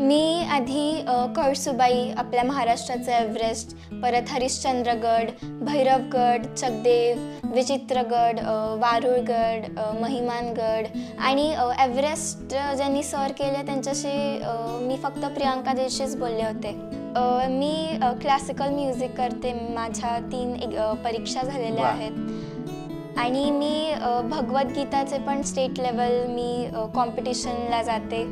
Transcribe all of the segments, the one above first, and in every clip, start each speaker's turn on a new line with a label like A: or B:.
A: मी आधी कळसुबाई आपल्या महाराष्ट्राचं एव्हरेस्ट परत हरिश्चंद्रगड भैरवगड चकदेव विचित्रगड वारुळगड महिमानगड आणि एव्हरेस्ट ज्यांनी सर केले त्यांच्याशी मी फक्त प्रियांका दिवशीच बोलले होते. मी क्लासिकल म्युझिक करते. माझ्या तीन परीक्षा झालेल्या. आहेत. आणि मी भगवद्गीताचे पण स्टेट लेवल मी कॉम्पिटिशनला जाते.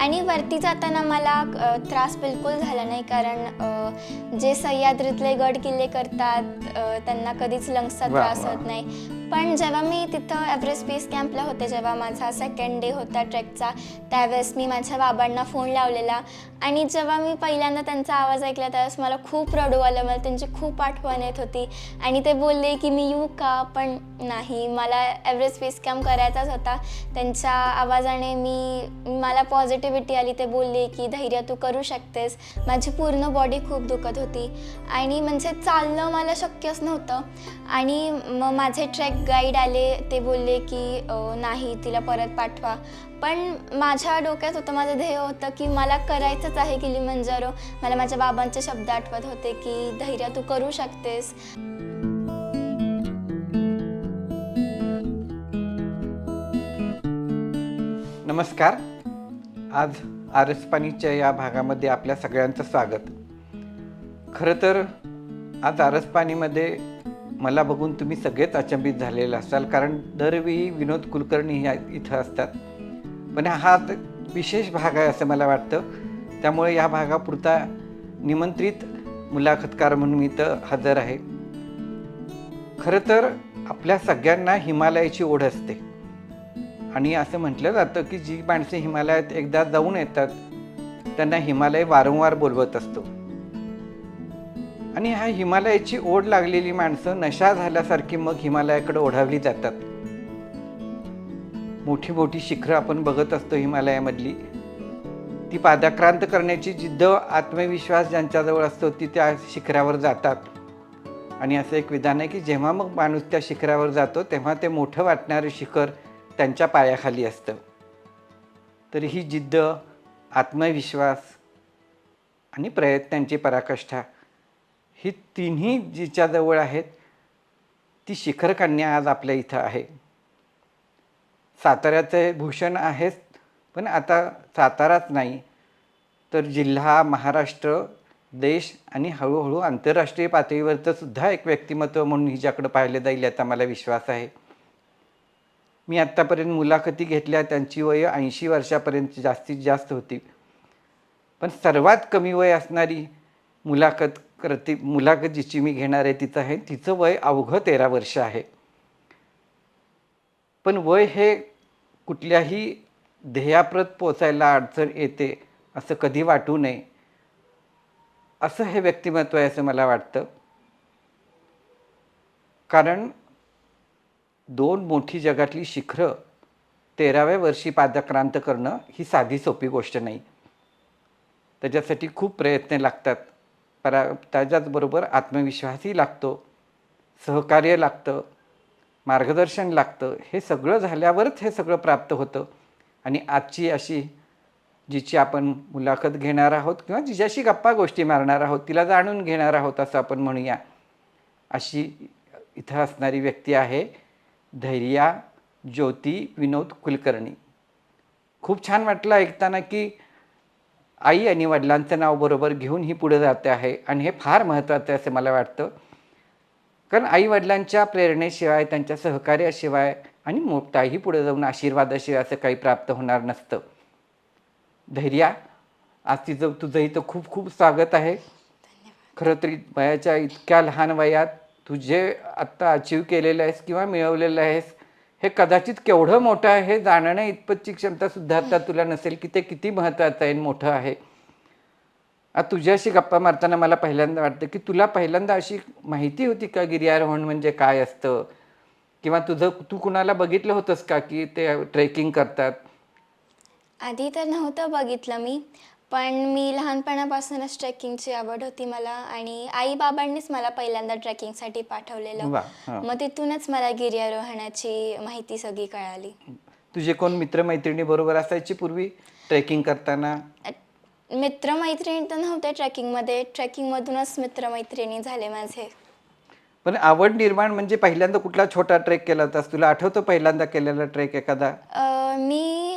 A: आणि वरती जाताना मला त्रास बिलकुल झाला नाही. कारण जे सह्याद्रीतले गड किल्ले करतात त्यांना कधीच लंग्सचा त्रास. होत नाही. पण जेव्हा मी तिथं एव्हरेस्ट बेस कॅम्पला होते जेव्हा माझा सेकंड डे होता ट्रेकचा त्यावेळेस मी माझ्या बाबांना फोन लावलेला. आणि जेव्हा मी पहिल्यांदा त्यांचा आवाज ऐकला त्यावेळेस मला खूप रडू आलं मला त्यांची खूप आठवण येत होती. आणि ते बोलले की मी येऊ का? पण नाही मला एव्हरेस्ट बेस कॅम्प करायचाच होता. त्यांच्या आवाजाने मी मला पॉझिटिव्हिटी आली. ते बोलले की धैर्य तू करू शकतेस. माझी पूर्ण बॉडी खूप दुखत होती. आणि म्हणजे चालणं मला शक्यच नव्हतं. आणि मग माझे ट्रॅक गाईड आले ते बोलले की नाही तिला परत पाठवा. पण माझ्या डोक्यात होतं माझं ध्येय होतं की मला करायचंच आहे किलिमंजारो. मला माझ्या बाबांचे शब्द आठवत होते की धैर्य तू करू शकतेस.
B: नमस्कार. आज आरसपाणीच्या या भागामध्ये आपल्या सगळ्यांचं स्वागत. खरं तर आज आरसपाणीमध्ये मला बघून तुम्ही सगळेच अचंबित झालेले असाल कारण दरवेळी विनोद कुलकर्णी ह्या इथं असतात. पण हा विशेष भाग आहे असं मला वाटतं. त्यामुळे या भागापुरता निमंत्रित मुलाखतकार म्हणून मी इथं हजर आहे. खरं तर आपल्या सगळ्यांना हिमालयाची ओढ असते. आणि असं म्हटलं जातं की जी माणसं हिमालयात एकदा जाऊन येतात त्यांना हिमालय वारंवार बोलवत असतो. आणि ह्या हिमालयाची ओढ लागलेली माणसं नशा झाल्यासारखी मग हिमालयाकडे ओढावली जातात. मोठी मोठी शिखरं आपण बघत असतो हिमालयामधली. ती पादाक्रांत करण्याची जिद्द आत्मविश्वास ज्यांच्याजवळ असतो ती त्या शिखरावर जातात. आणि असं एक विधान आहे की जेव्हा मग माणूस त्या शिखरावर जातो तेव्हा ते मोठं वाटणारं शिखर त्यांच्या पायाखाली असतं. तर ही जिद्द आत्मविश्वास आणि प्रयत्नांची पराकाष्ठा ही तिन्ही जिच्याजवळ आहेत ती शिखरकन्या आज आपल्या इथं आहे. साताऱ्याचे भूषण आहेच पण आता साताराच नाही तर जिल्हा महाराष्ट्र देश आणि हळूहळू आंतरराष्ट्रीय पातळीवरचं सुद्धा एक व्यक्तिमत्व म्हणून हिच्याकडं पाहिलं जाईल याचा मला विश्वास आहे. मी आत्तापर्यंत मुलाखती घेतल्या त्यांची वय ऐंशी वर्षापर्यंत जास्तीत जास्त होती. पण सर्वात कमी वय असणारी मुलाखत करते. मुलाखत जिची मी घेणार आहे तिचं आहे. तिचं वय अवघं तेरा वर्ष आहे. पण वय हे कुठल्याही ध्येयाप्रत पोचायला अडचण येते असं कधी वाटू नये. असं हे व्यक्तिमत्व आहे असं मला वाटतं. कारण दोन मोठी जगातली शिखरं तेराव्या वर्षी पादक्रांत करणं ही साधी सोपी गोष्ट नाही. त्याच्यासाठी खूप प्रयत्न लागतात. परा त्याच्याचबरोबर आत्मविश्वासही लागतो. सहकार्य लागतं. मार्गदर्शन लागतं. हे सगळं झाल्यावरच हे सगळं प्राप्त होतं. आणि आजची अशी जिची आपण मुलाखत घेणार आहोत किंवा जिच्याशी गप्पा गोष्टी मारणार आहोत तिला जाणून घेणार आहोत असं आपण म्हणूया. अशी इथं असणारी व्यक्ती आहे धैर्या ज्योती विनोद कुलकर्णी. खूप छान वाटलं ऐकताना की आई आणि वडिलांचं नाव बरोबर घेऊन ही पुढे जाते आहे आणि हे फार महत्त्वाचं आहे असं मला वाटतं. कारण आई वडिलांच्या प्रेरणेशिवाय त्यांच्या सहकार्याशिवाय आणि मोठाही पुढे जाऊन आशीर्वादाशिवाय असं काही प्राप्त होणार नसतं. धैर्या आज तिचं तुझं इथं खूप खूप स्वागत आहे. खरं तरी वयाच्या इतक्या लहान वयात तू जे आत्ता अचीव केलेलं आहेस किंवा मिळवलेलं आहेस हे कदाचित केवढं मोठं आहे हे जाणणं इतपतची क्षमतासुद्धा आता तुला नसेल की ते किती महत्त्वाचं आहे मोठं आहे. आता तुझ्याशी गप्पा मारताना मला पहिल्यांदा वाटतं की तुला पहिल्यांदा अशी माहिती होती का गिर्यारोहण म्हणजे काय असतं? किंवा तुझं तू कुणाला बघितलं होतंस का की ते ट्रेकिंग करतात?
A: आधी तर नव्हतं बघितलं मी. पण मी लहानपणापासूनच ट्रेकिंगची आवड होती मला आणि आई बाबांनीच मला पहिल्यांदा ट्रेकिंगसाठी पाठवलेलं.
B: वा हां.
A: मग तिथूनच मला गिर्यारोहणाची माहिती सगळी कळाली.
B: तुझे कोण मित्रमैत्रिणी बरोबर असायची पूर्वी ट्रेकिंग करताना?
A: मित्रमैत्रिणी तर नव्हते ट्रेकिंगमध्ये. ट्रेकिंगमधूनच मित्रमैत्रिणी झाले माझे.
B: पण आवड निर्माण म्हणजे पहिल्यांदा कुठला छोटा ट्रेक केला होतास? तुला आठवतो पहिल्यांदा केलेला ट्रेक एखादा?
A: अ, मी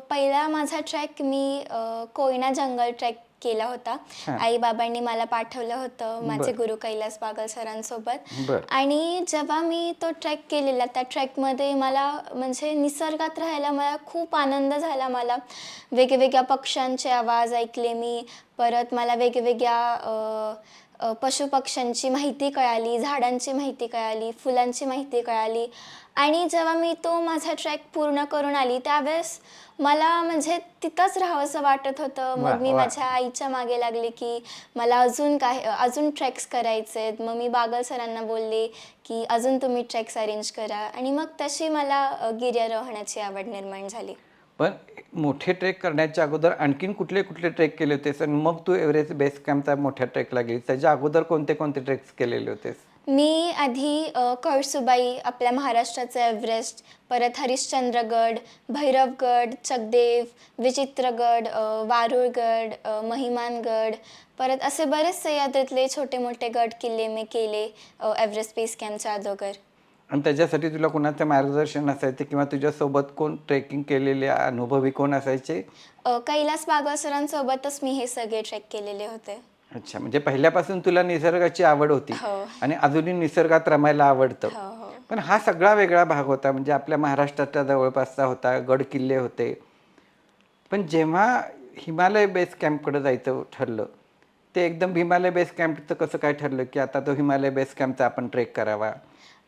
A: पहिला माझा ट्रॅक मी अ, कोयना जंगल ट्रॅक केला होता
B: हा.
A: आई बाबांनी मला पाठवलं होतं माझे
B: बर.
A: गुरु कैलास बागल सरांसोबत
B: बर.
A: आणि जेव्हा मी तो ट्रॅक केलेला त्या ट्रॅकमध्ये मला म्हणजे निसर्गात राहायला मला खूप आनंद झाला मला वेगवेगळ्या पक्ष्यांचे आवाज ऐकले मी परत मला वेगवेगळ्या अ, अ, पशुपक्ष्यांची माहिती कळाली झाडांची माहिती कळाली फुलांची माहिती कळाली आणि जेव्हा मी तो माझा ट्रॅक पूर्ण करून आली त्यावेळेस मला म्हणजे तिथंच राहावंसं वाटत होतं.
B: वा,
A: मग मी
B: वा.
A: माझ्या आईच्या मागे लागले की मला अजून काय अजून ट्रॅक्स करायचे आहेत मग मी बागल सरांना बोलले की अजून तुम्ही ट्रॅक्स अरेंज करा. आणि मग तशी मला अ, गिर्यारोहणाची आवड निर्माण झाली.
B: पण मोठे ट्रेक करण्याच्या अगोदर आणखीन कुठले कुठले ट्रेक केले होतेस? आणि मग तू एव्हरेस्ट बेस कॅम्पचा मोठ्या ट्रेकला गेली त्याच्या अगोदर कोणते कोणते ट्रेक्स केलेले होतेस?
A: मी आधी कळसुबाई आपल्या महाराष्ट्राचं एव्हरेस्ट परत हरिश्चंद्रगड भैरवगड चकदेव विचित्रगड वारुळगड महिमानगड परत असे बरेच सह्याद्रीतले छोटे मोठे गड किल्ले मी केले एव्हरेस्ट बेस कॅम्पच्या अगोदर.
B: आणि त्याच्यासाठी तुला कोणाचं मार्गदर्शन असायचं किंवा तुझ्यासोबत कोण ट्रेकिंग केलेले अनुभवी कोण असायचे?
A: कैलास बागल सरांसोबतच मी हे सगळे ट्रेक केलेले होते.
B: अच्छा म्हणजे पहिल्यापासून तुला निसर्गाची आवड होती
A: हो.
B: आणि अजूनही निसर्गात रमायला आवडतं.
A: हो हो.
B: पण हा सगळा वेगळा भाग होता म्हणजे आपल्या महाराष्ट्राच्या जवळपासचा होता गड किल्ले होते. पण जेव्हा हिमालय बेस कॅम्पकडे जायचं ठरलं ते एकदम हिमालय बेस कॅम्पचं कसं काय ठरलं की आता तो हिमालय बेस कॅम्पचा आपण ट्रेक करावा?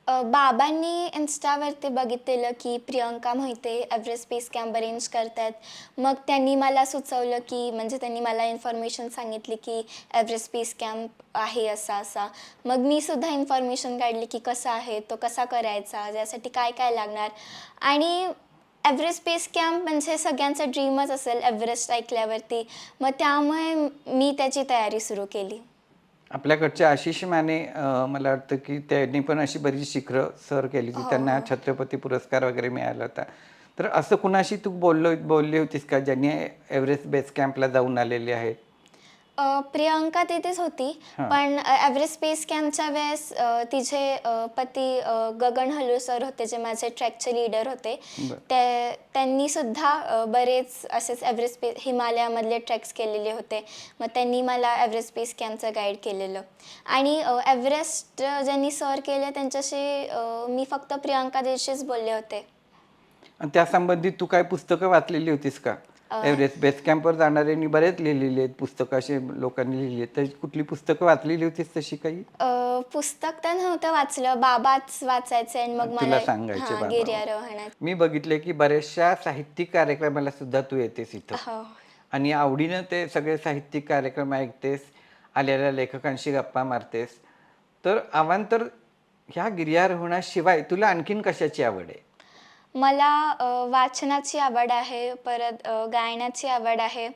A: अ, बाबांनी इन्स्टावरती बघितलेलं की Priyanka Mohite Everest base camp arrange करतात. मग त्यांनी मला सुचवलं की म्हणजे त्यांनी मला इन्फॉर्मेशन सांगितली की एव्हरेस्ट बेस कॅम्प आहे असा असा. मग मी सुद्धा इन्फॉर्मेशन काढली की कसा आहे तो कसा करायचा यासाठी काय काय लागणार. आणि एव्हरेस्ट बेस कॅम्प म्हणजे सगळ्यांचं ड्रीमच असेल एव्हरेस्ट ऐकल्यावरती. मग त्यामुळे मी त्याची तयारी सुरू केली.
B: आपल्याकडचे आशिष माने मला वाटतं की त्यांनी पण अशी बरीच शिखरं सर केली होती त्यांना छत्रपती पुरस्कार वगैरे मिळाला होता. तर असं कुणाशी तू बोललो बोलली होतीस का ज्यांनी एव्हरेस्ट बेस कॅम्पला जाऊन आलेले आहेत?
A: अ, प्रियंका तिथेच होती.
B: हां.
A: पण एव्हरेस्ट स्पेस कॅम्पच्या वेळेस अ, तिचे अ, पती अ, गगन हल्लू सर होते जे माझे ट्रॅकचे लीडर होते.
B: बरं.
A: ते त्यांनी सुद्धा अ, बरेच असेच एव्हरेस्ट स्पे हिमालयामधले ट्रॅक्स केलेले होते. मग त्यांनी मला एव्हरेस्ट स्पेस कॅम्पचं गाईड केलेलं. आणि अ, एव्हरेस्ट ज्यांनी सर केले त्यांच्याशी अ, मी फक्त प्रियंका दिवशीच बोलले होते.
B: आणि त्यासंबंधित तू काय पुस्तकं वाचलेली होतीस का? एव्हरेस्ट बेस कॅम्पवर जाणाऱ्यांनी बरेच लिहिलेली आहेत पुस्तकं अशी लोकांनी लिहिली आहेत. तर कुठली पुस्तकं वाचलेली होतीस तशी काही?
A: अ, पुस्तक तर नव्हतं वाचलं. बाबाच वाचायचे आणि मग
B: तुला
A: मला
B: सांगायचे
A: हां
B: बाबा.
A: गिर्यारोहणात.
B: मी बघितले की बऱ्याचशा साहित्यिक कार्यक्रमाला सुद्धा तू येतेस इथं.
A: हो.
B: आणि आवडीनं ते सगळे साहित्यिक कार्यक्रम ऐकतेस आलेल्या लेखकांशी गप्पा मारतेस. तर अवांतर ह्या गिर्यारोहणाशिवाय तुला आणखीन कशाची आवड आहे?
A: मला वाचनाची आवड आहे परत गायनाची आवड आहे.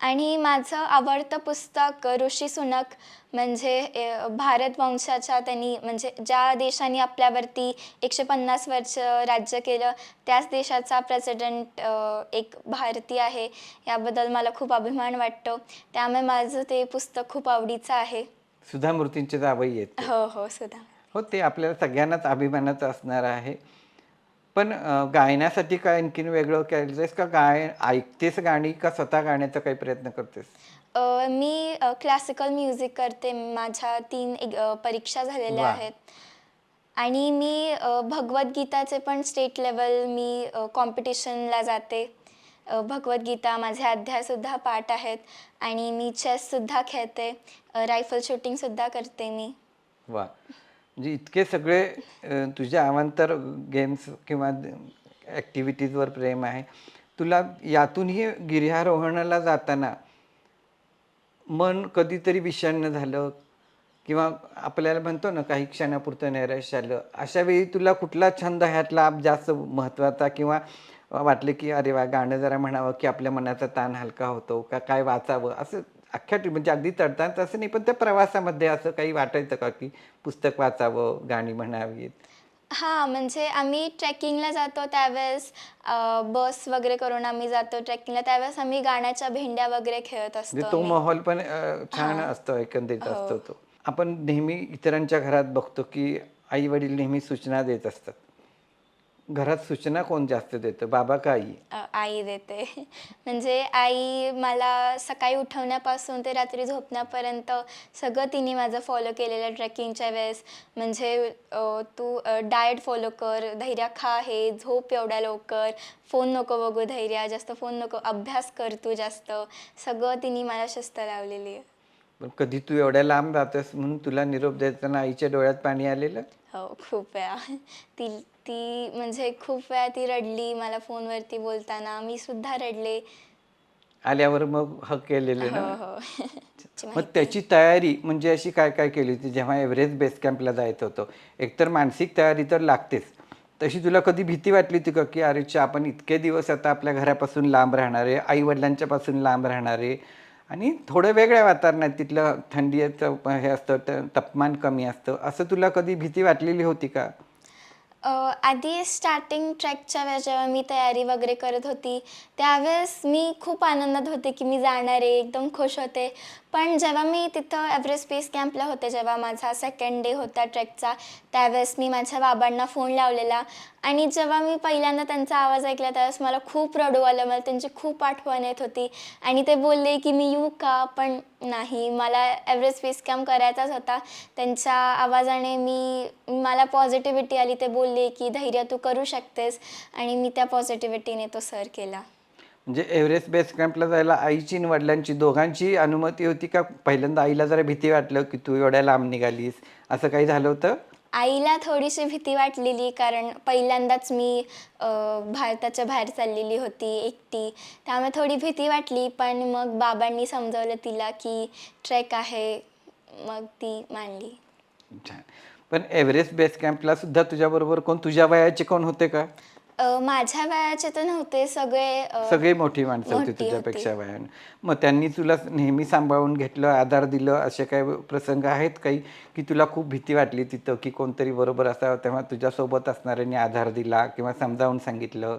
A: आणि माझं आवडतं पुस्तक ऋषी सुनक म्हणजे भारत वंशाच्या त्यांनी म्हणजे ज्या देशाने आपल्यावरती एकशे पन्नास वर्ष राज्य केलं त्याच देशाचा प्रेसिडेंट एक भारतीय आहे. याबद्दल मला खूप अभिमान वाटतो. त्यामुळे माझं ते पुस्तक खूप आवडीचं आहे.
B: सुधा मूर्तींचे जावई आहेत
A: हो हो सुद्धा
B: हो ते आपल्याला सगळ्यांनाच अभिमानाचं असणार आहे. पण गायनासाठी काय आणखीन वेगळं केलंयस का? गाय ऐकतेस गाणी का स्वतः गाण्याचा काही प्रयत्न करतेस?
A: मी क्लासिकल म्युझिक करते. माझ्या तीन परीक्षा झालेल्या. आहेत. आणि मी भगवद्गीताचे पण स्टेट लेवल मी कॉम्पिटिशनला जाते. भगवद्गीता माझे अध्यायसुद्धा पाठ आहेत. आणि मी चेससुद्धा खेळते. रायफल शूटिंगसुद्धा करते मी.
B: वा. म्हणजे इतके सगळे अं, तुझ्या अवांतर गेम्स किंवा ॲक्टिव्हिटीजवर प्रेम आहे. तुला यातूनही गिर्यारोहणाला जाताना मन कधीतरी विषण्ण झालं किंवा आपल्याला म्हणतो ना काही क्षणापुरतं नैराश्य आलं अशा वेळी तुला कुठला छंद ह्यातला जास्त महत्त्वाचा किंवा वाटलं की अरे वा गाणं जरा म्हणावं की आपल्या मनाचा ताण हलका होतो का? काय वाचावं? असं अख्ख्या म्हणजे अगदी चढताना असं नाही पण त्या प्रवासामध्ये असं काही वाटायचं का की पुस्तक वाचावं गाणी म्हणावीत?
A: हां म्हणजे आम्ही ट्रेकिंगला जातो त्यावेळेस बस वगैरे करून आम्ही जातो ट्रेकिंगला. त्यावेळेस आम्ही गाण्याच्या भेंड्या वगैरे खेळत
B: म्हणजे
A: असतो
B: तो
A: आम्ही.
B: माहोल पण अ, छान असतो एकंदरीत
A: हो.
B: असतो तो. आपण नेहमी इतरांच्या घरात बघतो की आई वडील नेहमी सूचना देत असतात. घरात सूचना कोण जास्त देतं? बाबा का आई?
A: अ, आई देते. म्हणजे आई मला सकाळी उठवण्यापासून ते रात्री झोपण्यापर्यंत सगळं तिने माझं फॉलो केलेलं ट्रेकिंगच्या वेळेस. म्हणजे अ, तू डाएट फॉलो कर धैर्य खा हे झोप एवढ्या लवकर. फोन नको बघू धैर्य जास्त फोन नको अभ्यास कर तू जास्त. सगळं तिने मला शिस्त लावलेली आहे.
B: पण कधी तू एवढ्या लांब जातोस म्हणून तुला निरोप देताना आईच्या डोळ्यात पाणी आलेलं?
A: हो खूप वेळा. ती ती म्हणजे खूप वेळा ती रडली मला फोनवरती बोलताना. मी सुद्धा रडले.
B: आल्यावर मग हक केलेलं
A: हो
B: ना?
A: हो ची
B: मग. त्याची तयारी म्हणजे अशी काय काय केली होती? जेव्हा एव्हरेस्ट बेस कॅम्पला जायचं होतं एकतर मानसिक तयारी तर लागतेच. तशी तुला कधी भीती वाटली होती का की अरे च्या, आपण इतके दिवस आता आपल्या घरापासून लांब राहणारे आई वडिलांच्या पासून लांब राहणारे आणि थोडं वेगळ्या वातावरणात तिथलं थंडीचं हे असतं तापमान कमी असतं. असं तुला कधी भीती वाटलेली होती का?
A: अ, आधी स्टार्टिंग ट्रॅकच्या वेळेस जेव्हा मी तयारी वगैरे करत होती त्यावेळेस मी खूप आनंदात होते की मी जाणार आहे एकदम खुश होते. पण जेव्हा मी तिथं एव्हरेस्ट बेस कॅम्पला होते जेव्हा माझा सेकंड डे होता ट्रेकचा त्यावेळेस मी माझ्या बाबांना फोन लावलेला. आणि जेव्हा मी पहिल्यांदा त्यांचा आवाज ऐकला त्यावेळेस मला खूप रडू आलं मला त्यांची खूप आठवण येत होती. आणि ते बोलले की मी येऊ का? पण नाही. मला एव्हरेस्ट फेस कॅम्प करायचाच होता. त्यांच्या आवाजाने मी मला पॉझिटिव्हिटी आली. ते बोलले की धैर्य तू करू शकतेस. आणि मी त्या पॉझिटिव्हिटीने तो सर केला.
B: म्हणजे एव्हरेस्ट बेस कॅम्पला जायला आईची आणि वडिलांची दोघांची अनुमती होती का? पहिल्यांदा आईला जरा भीती वाटलं की तू एवढ्या लांब निघालीस. असं काही झालं होतं?
A: आईला थोडीशी भीती वाटलेली कारण पहिल्यांदाच मी भारताच्या बाहेर चाललेली होती एकटी. त्यामुळे थोडी भीती वाटली पण मग बाबांनी समजावलं तिला की ट्रेक आहे मग ती मानली.
B: छान. पण एव्हरेस्ट बेस कॅम्पला सुद्धा तुझ्याबरोबर कोण तुझ्या वयाचे कोण होते का?
A: अ, माझ्या वयाचे तर नव्हते सगळे अ,
B: सगळी मोठी माणसं होती
A: मोठी
B: तुझ्यापेक्षा वयानं. मग त्यांनी तुला नेहमी सांभाळून घेतलं आधार दिलं असे काही प्रसंग आहेत काही की तुला खूप भीती वाटली तिथं की कोणतरी बरोबर असावं तेव्हा तुझ्यासोबत असणाऱ्यांनी आधार दिला किंवा समजावून सांगितलं?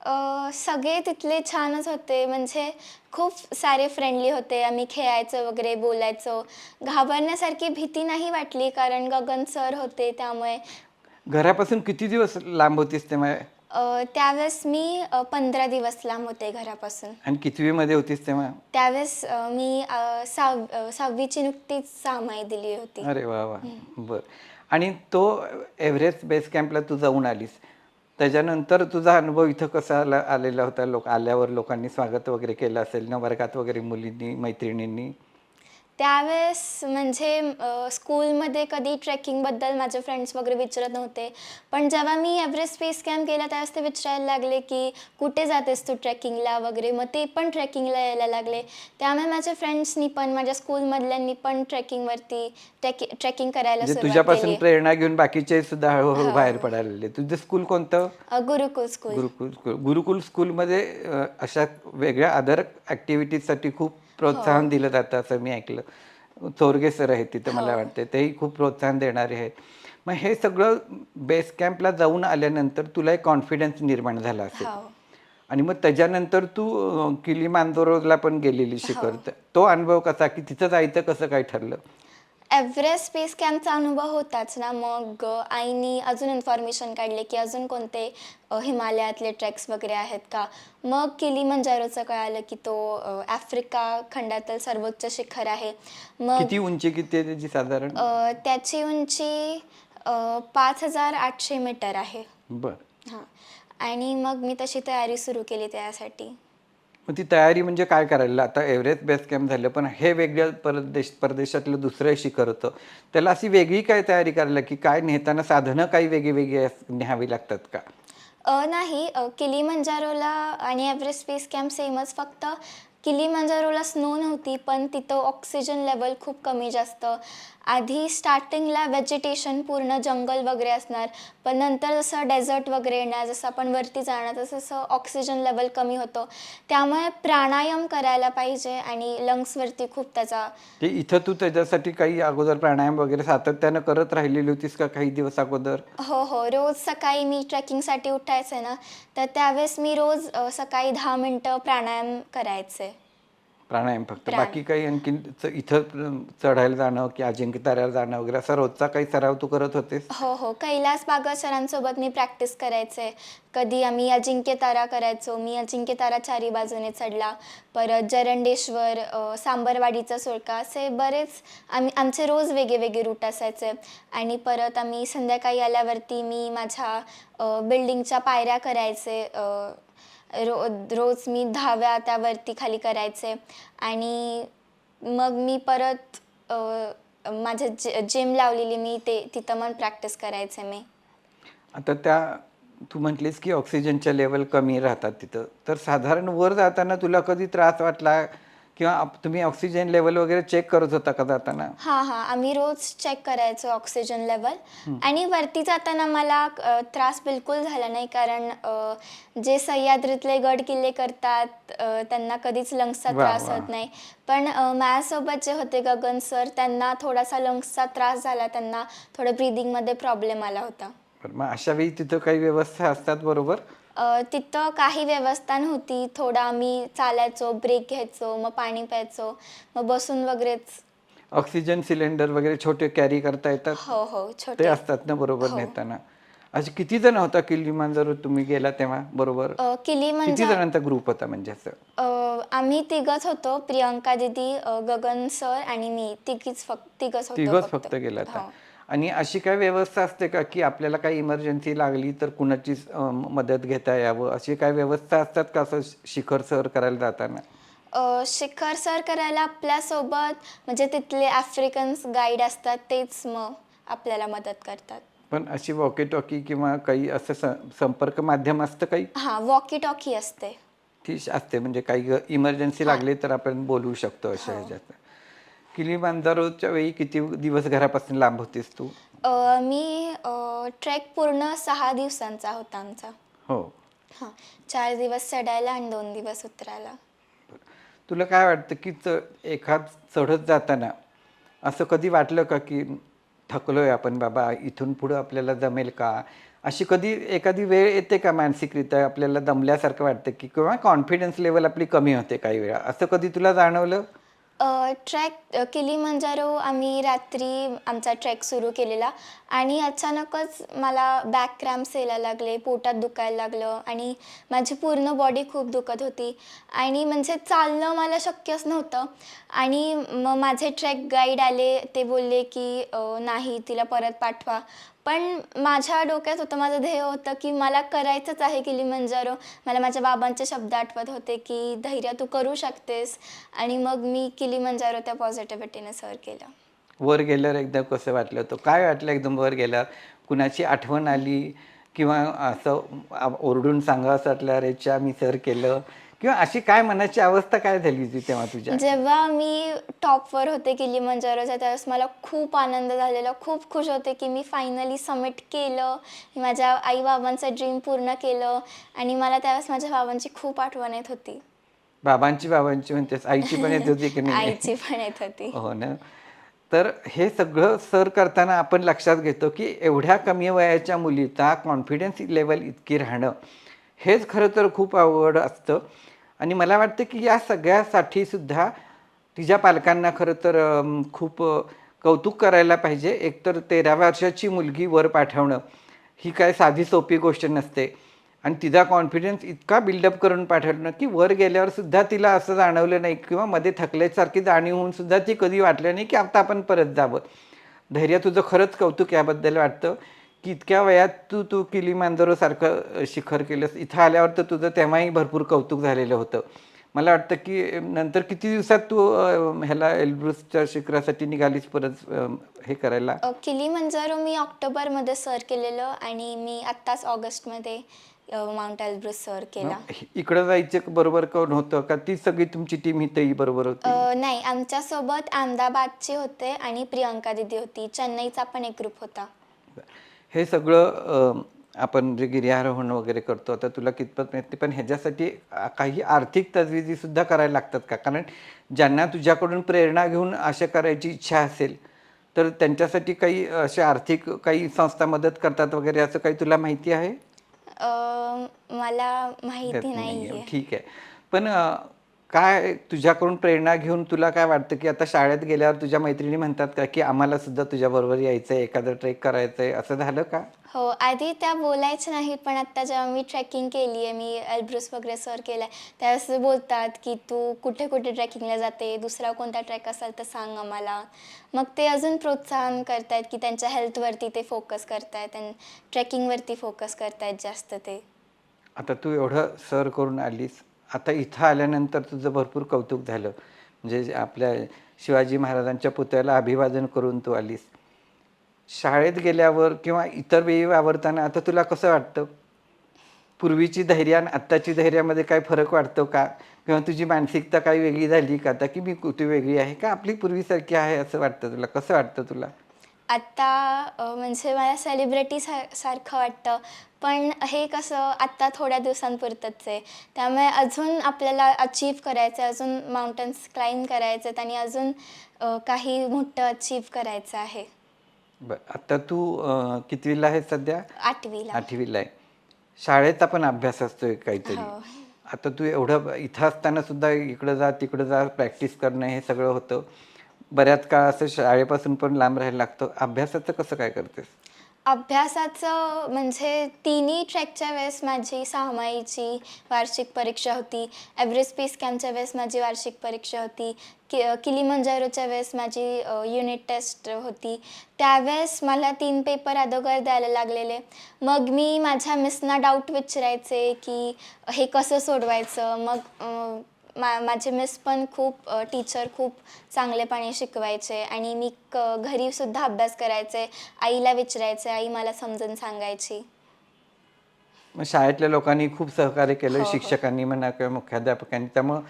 A: अ, सगळे तिथले छानच होते. म्हणजे खूप सारे फ्रेंडली होते. आम्ही खेळायचो वगैरे बोलायचो. घाबरण्यासारखी भीती नाही वाटली कारण गगन सर होते त्यामुळे
B: घरापासून किती दिवस लांब होतीस तेव्हा?
A: अ, त्यावेळेस मी पंधरा दिवस लांब होते घरापासून.
B: आणि कितवीमध्ये होतीस तेव्हा?
A: त्यावेळेस अ, मी अ, सहाव अ, सहावीची नुकतीच सहामाही दिली होती.
B: अरे वा वा. बर. आणि तो एव्हरेस्ट बेस कॅम्पला तू जाऊन आलीस. त्याच्यानंतर तुझा अनुभव इथं कसा आला आलेला होता? लोक आल्यावर लोकांनी स्वागत वगैरे केलं असेल ना वर्गात वगैरे मुलींनी मैत्रिणींनी?
A: त्यावेळेस म्हणजे स्कूलमध्ये कधी ट्रेकिंगबद्दल माझे फ्रेंड्स वगैरे विचारत नव्हते. पण जेव्हा मी एव्हरेस्ट बेस कॅम्प केला त्यावेळेस ते विचारायला लागले की कुठे जातेस तू ट्रेकिंगला वगैरे? मग ते पण ट्रेकिंगला यायला लागले. त्यामुळे माझ्या फ्रेंड्सनी पण माझ्या स्कूलमधल्यांनी पण ट्रेकिंगवरती ट्रेकिंग ट्रेकिंग करायला
B: म्हणजे तुझ्यापासून प्रेरणा घेऊन बाकीचे सुद्धा हळूहळू बाहेर पडायला तुझं स्कूल कोणतं?
A: गुरुकुल स्कूल.
B: गुरुकुल स्कूल. गुरुकुल स्कूलमध्ये अशा वेगळ्या अदर ॲक्टिव्हिटीजसाठी खूप प्रोत्साहन दिलं जातं असं मी ऐकलं. चोरगे सर आहेत तिथं मला वाटतं तेही खूप प्रोत्साहन देणारे आहेत. मग हे सगळं बेस कॅम्पला जाऊन आल्यानंतर तुला एक कॉन्फिडन्स निर्माण झाला असेल.
A: हो.
B: आणि मग त्याच्यानंतर तू अ, किलीमांजरोला पण गेलेली शिखर. तो अनुभव कसा? की तिथं जायचं कसं काय ठरलं?
A: एव्हरेस्ट बेस कॅम्पचा अनुभव होताच ना. मग आईनी अजून इन्फॉर्मेशन काढले की अजून कोणते हिमालयातले ट्रेक्स वगैरे आहेत का? मग किलीमंजारोचं कळालं की तो आफ्रिका खंडातील सर्वोच्च शिखर आहे. मग
B: किती उंची किती त्याची साधारण?
A: त्याची उंची पाच हजार आठशे मीटर आहे.
B: बर.
A: हां. आणि मग मी तशी तयारी सुरू केली त्यासाठी.
B: मग ती तयारी म्हणजे काय करायला? आता एव्हरेस्ट बेस कॅम्प झालं पण हे वेगळ्या परदेश परदेशातलं दुसरं शिखर होतं. त्याला अशी वेगळी काय तयारी करायला की काय नेताना साधनं काही वेगळी वेगळी न्यावी लागतात का?
A: नाही. किली मंजारोला आणि एव्हरेस्ट बेस कॅम्प सेमच फक्त किली मंजारोला स्नो नव्हती पण तिथं ऑक्सिजन लेवल खूप कमी जास्त. आधी स्टार्टिंगला व्हेजिटेशन पूर्ण जंगल वगैरे असणार पण नंतर जसं डेझर्ट वगैरे येणार जसं आपण वरती जाणार तसं तसं ऑक्सिजन लेवल कमी होतं. त्यामुळे प्राणायाम करायला पाहिजे आणि लंग्सवरती खूप त्याचा
B: ते इथं तू त्याच्यासाठी काही अगोदर प्राणायाम वगैरे सातत्यानं करत राहिलेली होतीस का काही दिवस अगोदर?
A: हो हो. रोज सकाळी मी ट्रेकिंगसाठी उठायचे ना तर त्यावेळेस मी रोज सकाळी दहा मिनटं प्राणायाम करायचे.
B: प्राणायाम फक्त.
A: प्राण-
B: बाकी काही आणखीन च- इथं चढायला जाणं की अजिंक्य ताऱ्याला जाणं वगैरे असा रोजचा काही सराव तू करत होतेस?
A: हो हो. कैलास बागा सरांसोबत मी प्रॅक्टिस करायचे. कधी आम्ही अजिंक्य तारा करायचो. मी अजिंक्य तारा चारी बाजूने चढला. परत जरंडेश्वर अ, सांबरवाडीचा सुळका असे बरेच आम्ही आमचे रोज वेगळे वेगळे रूट असायचे. आणि परत आम्ही संध्याकाळी आल्यावरती मी माझ्या बिल्डिंगच्या पायऱ्या करायचे. अ, रो रोज मी दहाव्या त्यावरती खाली करायचे. आणि मग मी परत माझ्या माझं जि जिम लावलेली मी ते तिथं पण प्रॅक्टिस करायचे मी.
B: आता त्या तू म्हटलीस की ऑक्सिजनच्या लेवल कमी राहतात तिथं. तर साधारण वर जाताना तुला कधी त्रास वाटला? किंवा आप- तुम्ही ऑक्सिजन लेवल वगैरे चेक करत होता का जाताना?
A: हां हां. आम्ही रोज चेक करायचो ऑक्सिजन लेवल आणि वरती जाताना मला अ, त्रास बिलकुल झाला नाही कारण अ, जे सह्याद्रीतले गड किल्ले करतात अ, त्यांना कधीच लंग्सचा
B: वा,
A: त्रास
B: वा.
A: होत नाही. पण अ, माझ्यासोबत जे होते गगन सर त्यांना थोडासा लंग्सचा त्रास झाला. त्यांना थोडं ब्रिदिंगमध्ये प्रॉब्लेम आला होता.
B: बरं, मग अशा वेळी तिथं काही व्यवस्था असतात बरोबर?
A: तिथं काही व्यवस्था नव्हती. थोडं आम्ही चालायचो ब्रेक घ्यायचो मग पाणी प्यायचो मग बसून वगैरेच.
B: ऑक्सिजन सिलेंडर वगैरे छोटे कॅरी करता येतात?
A: हो हो
B: ते
A: छोटे
B: असतात ना बरोबर
A: हो.
B: नेताना. असे किती जण होता किल्लीमांजर तुम्ही गेला तेव्हा बरोबर?
A: अ, किली
B: किती
A: म्हणजे
B: जणांचा ग्रुप होता म्हणजे असं?
A: अ, आम्ही तिघच होतो. प्रियंका दिदी अ, गगन सर आणि मी. तिघीच फक्त तिघच होतो
B: तिघच फक्त. गेला होता
A: हो.
B: आणि अशी काय व्यवस्था असते का की आपल्याला काही इमर्जन्सी लागली तर कुणाची मदत घेता यावं? अशी काय व्यवस्था असतात का असं शिखर सर करायला जाताना?
A: शिखर सर करायला आपल्यासोबत म्हणजे तिथले आफ्रिकन्स गाईड असतात तेच मग आपल्याला मदत करतात.
B: पण अशी वॉकी टॉकी किंवा काही असं संपर्क माध्यम असतं काही?
A: हां वॉकी टॉकी असते.
B: ती असते म्हणजे काही इमर्जन्सी लागली तर आपण बोलू शकतो अशा ह्याच्यात. किलीमांजारोच्या वेळी किती दिवस घरापासून लांब होतीस तू?
A: अ, मी ट्रेक पूर्ण सहा दिवसांचा होता आमचा.
B: हो.
A: हां चार दिवस चढायला आणि दोन दिवस उतरायला.
B: तुला काय वाटतं की च एखाद चढत जाताना असं कधी वाटलं का की थकलोय आपण बाबा इथून पुढं आपल्याला जमेल का? अशी कधी एखादी वेळ येते का मानसिकरित्या आपल्याला दमल्यासारखं वाटतं की किंवा कॉन्फिडन्स लेवल आपली कमी होते काही वेळा? असं कधी तुला जाणवलं?
A: ट्रॅक किलीमंजारो आम्ही रात्री आमचा ट्रॅक सुरू केलेला आणि अचानकच मला बॅक क्रॅम्प्स यायला लागले पोटात दुखायला लागलं आणि माझी पूर्ण बॉडी खूप दुखत होती. आणि म्हणजे चालणं मला शक्यच नव्हतं. आणि मग माझे ट्रॅक गाईड आले ते बोलले की नाही तिला परत पाठवा. पण माझ्या डोक्यात होतं माझं ध्येय होतं की मला करायचंच आहे किलीमंजारो. मला माझ्या बाबांचे शब्द आठवत होते की धैर्य तू करू शकतेस. आणि मग मी किलीमंजारो त्या पॉझिटिव्हिटीने सर केलं.
B: वर गेल्यावर एकदम कसं वाटलं होतं? काय वाटलं एकदम वर गेल्यावर? कुणाची आठवण आली? किंवा असं ओरडून सांगा असं वाटलं रेच्या मी सर केलं. किंवा अशी काय मनाची अवस्था काय झाली होती तेव्हा तुझ्या
A: जेव्हा मी टॉपवर होते किलीमंजारोच्या त्यावेळेस मला खूप आनंद झालेला खूप खुश होते की मी फायनली सबमिट केलं. माझ्या आई बाबांचं ड्रीम पूर्ण केलं आणि मला त्यावेळेस माझ्या बाबांची खूप आठवण येत होती.
B: बाबांची बाबांची म्हणतेस आईची पण येत होती की नाही?
A: आईची पण येत होती.
B: हो ना. तर हे सगळं सर करताना आपण लक्षात घेतो की एवढ्या कमी वयाच्या मुलीचा कॉन्फिडन्स लेवल इतकी राहणं हेच खरं तर खूप अवघड असतं. आणि मला वाटतं की या सगळ्यासाठी सुद्धा तिच्या पालकांना खरं तर खूप कौतुक करायला पाहिजे. एकतर तेरा वर्षाची मुलगी वर पाठवणं ही काय साधी सोपी गोष्ट नसते. आणि तिचा कॉन्फिडन्स इतका बिल्डअप करून पाठवणं की वर गेल्यावर सुद्धा तिला असं जाणवलं नाही किंवा मध्ये थकल्यासारखी जाणीव होऊन सुद्धा ती कधी वाटलं नाही की आता आपण परत जावं. धैर्य तुझं खरंच कौतुक याबद्दल वाटतं. की इतक्या वयात तू तू किलीमांजरोसारखं अ, शिखर केलंस? इथं आल्यावर तर तुझं तेव्हाही भरपूर कौतुक झालेलं होतं. मला वाटतं की नंतर किती दिवसात तू ह्याला एल्ब्रुसच्या शिखरासाठी निघालीस परत हे करायला?
A: किलीमंजारो मी ऑक्टोबरमध्ये सर केलेलं आणि मी आत्ताच ऑगस्टमध्ये माउंट एल्ब्रुस सर केला.
B: इकडं जायचं बरोबर कोण होतं? का ती सगळी तुमची टीम इथंही बरोबर होती?
A: नाही. आमच्यासोबत अहमदाबादचे होते आणि प्रियंका दिदी होती. चेन्नईचा पण एक ग्रुप होता.
B: हे सगळं आपण जे गिर्यारोहण वगैरे करतो आता तुला कितपत माहिती पण ह्याच्यासाठी काही आर्थिक तजविजी सुद्धा करायला लागतात का? कारण ज्यांना तुझ्याकडून प्रेरणा घेऊन अशा करायची इच्छा असेल तर त्यांच्यासाठी काही असे आर्थिक काही संस्था मदत करतात वगैरे असं काही तुला माहिती आहे?
A: अ, मला माहिती नाही
B: ठीक आहे. पण काय तुझ्याकडून प्रेरणा घेऊन तुला काय वाटतं की आता शाळेत गेल्यावर तुझ्या मैत्रिणी म्हणतात का की आम्हाला सुद्धा तुझ्याबरोबर यायचं आहे एखादं ट्रेक करायचं आहे असं झालं का?
A: हो आधी त्या बोलायच्या नाहीत पण आता जेव्हा मी ट्रेकिंग केली आहे मी एल्ब्रुस वगैरे सर केलं आहे त्यावेळेस बोलतात की तू कुठे कुठे ट्रेकिंगला जाते दुसरा कोणता ट्रॅक असेल तर सांग आम्हाला. मग ते अजून प्रोत्साहन करतायत की त्यांच्या हेल्थवरती ते फोकस करतायत आणि ट्रेकिंगवरती फोकस करतायत जास्त ते.
B: आता तू एवढं सर करून आलीस आता इथं आल्यानंतर तुझं भरपूर कौतुक झालं. म्हणजे आपल्या शिवाजी महाराजांच्या पुतळ्याला अभिवादन करून तू आलीस. शाळेत गेल्यावर किंवा इतर वेळी वावरताना आता तुला कसं वाटतं? पूर्वीची धैर्य आणि आत्ताची धैर्यामध्ये काय फरक वाटतो का? किंवा तुझी मानसिकता काही वेगळी झाली का? आता की मी कुठे वेगळी आहे? का आपली पूर्वीसारखी आहे असं वाटतं तुला? कसं वाटतं तुला?
A: आत्ता म्हणजे मला सेलिब्रिटी सा सारखं वाटतं. पण हे कसं आत्ता थोड्या दिवसांपुरतंच आहे. त्यामुळे अजून आपल्याला अचीव करायचं आहे अजून माउंटन्स क्लाइंब करायचे आहेत आणि अजून काही मोठं अचीव करायचं आहे.
B: बरं आता तू अं, कितवीला आहे सध्या?
A: आठवीला.
B: आठवीला आहे. शाळेचा पण अभ्यास असतोय काहीतरी.
A: हो.
B: आता तू एवढं इथं असताना सुद्धा इकडं जा तिकडं जा प्रॅक्टिस करणं हे सगळं होतं. बऱ्याच काळ असं शाळेपासून पण लांब राहायला लागतं. अभ्यासाचं कसं काय करतेस?
A: अभ्यासाचं म्हणजे तिन्ही ट्रॅकच्या वेळेस माझी सहामाहीची वार्षिक परीक्षा होती. एव्हरेस्ट पीस कॅम्पच्या वेळेस माझी वार्षिक परीक्षा होती. कि किलीमंजारोच्या वेळेस माझी युनिट टेस्ट होती. त्यावेळेस मला तीन पेपर अगोदर द्यायला लागलेले. मग मी माझ्या मिसना डाऊट विचारायचे की हे कसं सोडवायचं? मग मा माझे मिस पण खूप टीचर खूप चांगलेपणे शिकवायचे आणि मी क घरीसुद्धा अभ्यास करायचे. आईला विचारायचे आई मला समजून सांगायची.
B: मग शाळेतल्या लोकांनी खूप सहकार्य केलं
A: हो, हो.
B: शिक्षकांनी म्हणा किंवा मुख्याध्यापकांनी. त्यामुळं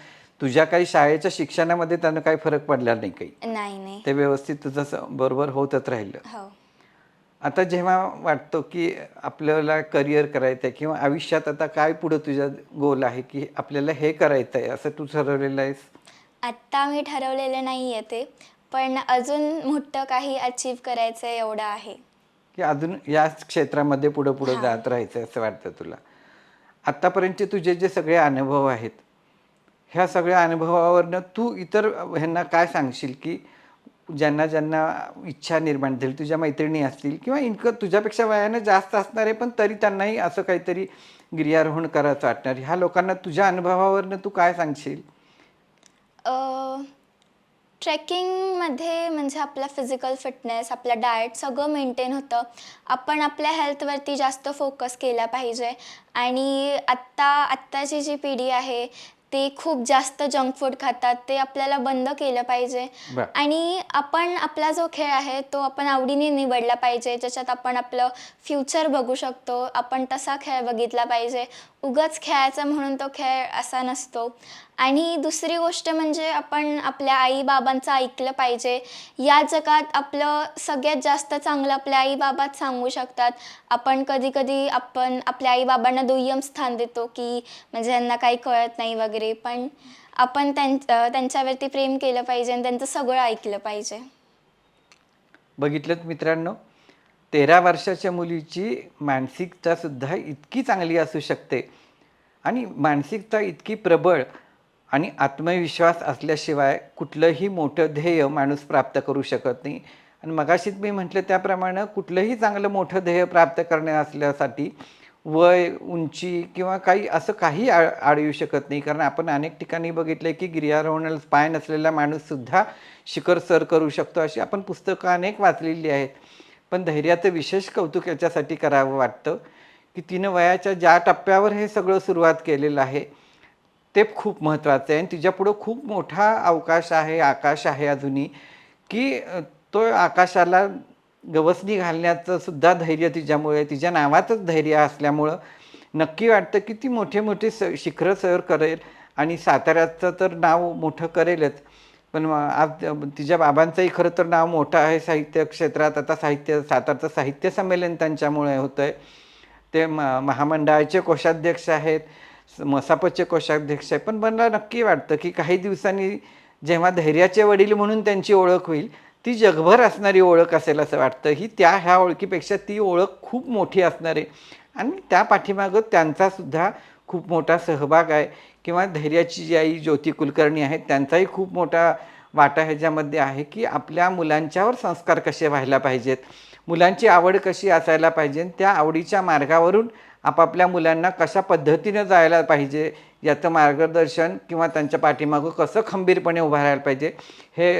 B: तुझ्या काही शाळेच्या शिक्षणामध्ये त्यानं काही फरक पडला नाही काही?
A: नाही नाही.
B: ते व्यवस्थित तुझं स- बरोबर होतच राहिलं.
A: हो.
B: आता जेव्हा वाटतो की आपल्याला करिअर करायचं आहे किंवा आयुष्यात आता काय पुढं तुझ्या गोल आहे की आपल्याला हे करायचं आहे असं तू ठरवलेलं आहेस?
A: आत्ता मी ठरवलेलं नाही आहे ते पण अजून मोठं काही अचीव करायचं एवढं आहे.
B: की अजून या क्षेत्रामध्ये पुढं पुढं. जात राहायचं असं वाटतं तुला. आत्तापर्यंतचे तुझे जे सगळे अनुभव आहेत ह्या सगळ्या अनुभवावरनं तू इतर ह्यांना काय सांगशील की ज्यांना ज्यांना इच्छा निर्माण झाली तुझ्या मैत्रिणी असतील किंवा इनकं तुझ्यापेक्षा वयानं जास्त असणारे पण तरी त्यांनाही असं काहीतरी गिर्यारोहण करायचं वाटणार. ह्या लोकांना तुझ्या अनुभवावरनं तू काय सांगशील?
A: ट्रेकिंगमध्ये म्हणजे आपला फिजिकल फिटनेस आपला डाएट सगळं मेंटेन होतं. आपण आपल्या हेल्थवरती जास्त फोकस केला पाहिजे. आणि आत्ता आत्ताची जी पिढी आहे ते खूप जास्त जंक फूड खातात ते आपल्याला बंद केलं पाहिजे.
B: बरं.
A: आणि आपण आपला जो खेळ आहे तो आपण आवडीने निवडला पाहिजे. ज्याच्यात आपण आपलं फ्युचर बघू शकतो. आपण तसा खेळ बघितला पाहिजे. उगाच खेळायचा म्हणून तो खेळ असा नसतो. आणि दुसरी गोष्ट म्हणजे आपण आपल्या आईबाबांचं ऐकलं पाहिजे. या जगात आपलं सगळ्यात जास्त चांगलं आपल्या आईबाबाच सांगू शकतात. आपण कधी कधी आपण आपल्या आईबाबांना दुय्यम स्थान देतो की म्हणजे यांना काही कळत नाही वगैरे. पण आपण त्यां त्यांच्यावरती प्रेम केलं पाहिजे आणि त्यांचं सगळं ऐकलं पाहिजे.
B: बघितलं मित्रांनो? तेरा वर्षाच्या मुलीची मानसिकतासुद्धा इतकी चांगली असू शकते. आणि मानसिकता इतकी प्रबळ आणि आत्मविश्वास असल्याशिवाय कुठलंही मोठं ध्येय माणूस प्राप्त करू शकत नाही. आणि मगाशीच मी म्हटलं त्याप्रमाणे कुठलंही चांगलं मोठं ध्येय प्राप्त करणे असल्यासाठी वय उंची किंवा काही असं काही आ आड येऊ शकत नाही. कारण आपण अनेक ठिकाणी बघितलं की गिर्यारोहणाला पाय नसलेला माणूससुद्धा शिखर सर करू शकतो अशी आपण पुस्तकं अनेक वाचलेली आहेत. पण धैर्याचं विशेष कौतुक याच्यासाठी करावं वाटतं की तिनं वयाच्या ज्या टप्प्यावर हे सगळं सुरुवात केलेलं आहे ते खूप महत्त्वाचं आहे. आणि तिच्यापुढं खूप मोठा अवकाश आहे आकाश आहे अजूनही की तो आकाशाला गवसणी घालण्याचं सुद्धा धैर्य तिच्यामुळे तिच्या नावातच धैर्य असल्यामुळं नक्की वाटतं की ती मोठे मोठे स शिखरं सर करेल आणि साताऱ्याचं तर नाव मोठं करेलच. पण आज तिच्या बाबांचंही खरं तर नाव मोठं आहे साहित्य क्षेत्रात. आता साहित्य सातारचं साहित्य संमेलन त्यांच्यामुळे होतं आहे ते म महामंडळाचे कोषाध्यक्ष आहेत मसापचे कोषाध्यक्ष आहेत. पण मला नक्की वाटतं की काही दिवसांनी जेव्हा धैर्याचे वडील म्हणून त्यांची ओळख होईल ती जगभर असणारी ओळख असेल असं वाटतं. ही त्या ह्या ओळखीपेक्षा ती ओळख खूप मोठी असणार आहे. आणि त्या पाठीमागं त्यांचासुद्धा खूप मोठा सहभाग आहे. किंवा धैर्याची जी आई ज्योती कुलकर्णी आहेत त्यांचाही खूप मोठा वाटा ह्याच्यामध्ये आहे की आपल्या मुलांच्यावर संस्कार कसे व्हायला पाहिजेत मुलांची आवड कशी असायला पाहिजे त्या आवडीच्या मार्गावरून आपापल्या मुलांना कशा पद्धतीनं जायला पाहिजे याचं मार्गदर्शन किंवा त्यांच्या पाठीमागं कसं खंबीरपणे उभं राहायला पाहिजे हे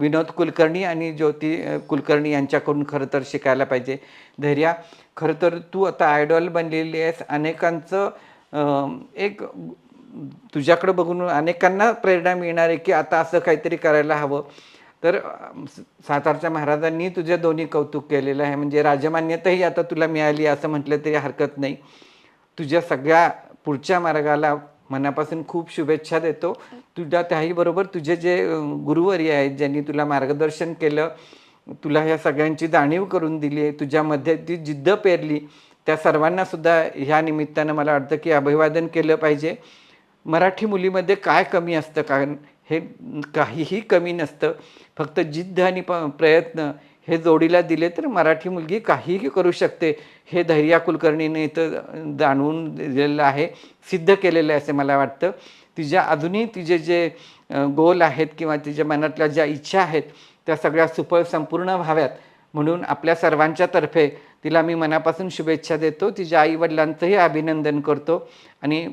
B: विनोद कुलकर्णी आणि ज्योती कुलकर्णी यांच्याकडून खरं तर शिकायला पाहिजे. धैर्या खरं तर तू आता आयडॉल बनलेली आहेस. अनेकांचं एक तुझ्याकडं बघून अनेकांना प्रेरणा मिळणार आहे की आता असं काहीतरी करायला हवं. तर सातारच्या महाराजांनी तुझे दोन्ही कौतुक केलेलं आहे. म्हणजे राजमान्यताही आता तुला मिळाली असं म्हटलं तरी हरकत नाही. तुझ्या सगळ्या पुढच्या मार्गाला मनापासून खूप शुभेच्छा देतो. तुझ्या त्याही बरोबर तुझे जे गुरुवरी आहेत ज्यांनी तुला मार्गदर्शन केलं तुला ह्या सगळ्यांची जाणीव करून दिली आहे तुझ्यामध्ये ती जिद्द पेरली त्या सर्वांना सुद्धा ह्या निमित्तानं मला वाटतं की अभिवादन केलं पाहिजे. मराठी मुलीमध्ये काय कमी असतं? कारण हे काहीही कमी नसतं. फक्त जिद्द आणि प प्रयत्न हे जोडीला दिले तर मराठी मुलगी काहीही करू शकते. हे धैर्या कुलकर्णीने इथं जाणवून दिलेलं आहे सिद्ध केलेलं आहे असे मला वाटतं. तिच्या अजूनही तिचे जे गोल आहेत किंवा तिच्या मनातल्या ज्या इच्छा आहेत त्या सगळ्या सुफळ संपूर्ण व्हाव्यात. म्हणून आपल्या सर्वांच्या तर्फे तिला मी मनापासून शुभेच्छा देतो. तिच्या आईवडिलांचंही अभिनंदन करतो. आणि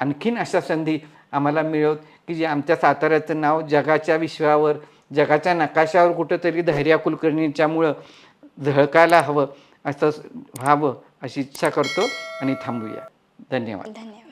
B: आणखीन अशा संधी आम्हाला मिळवत की जे आमच्या साताऱ्याचं नाव जगाच्या विश्वावर जगाच्या नकाशावर कुठंतरी धैर्या कुलकर्णीच्यामुळं झळकायला हवं असं व्हावं अशी इच्छा करतो आणि थांबूया. धन्यवाद.
A: धन्यवाद.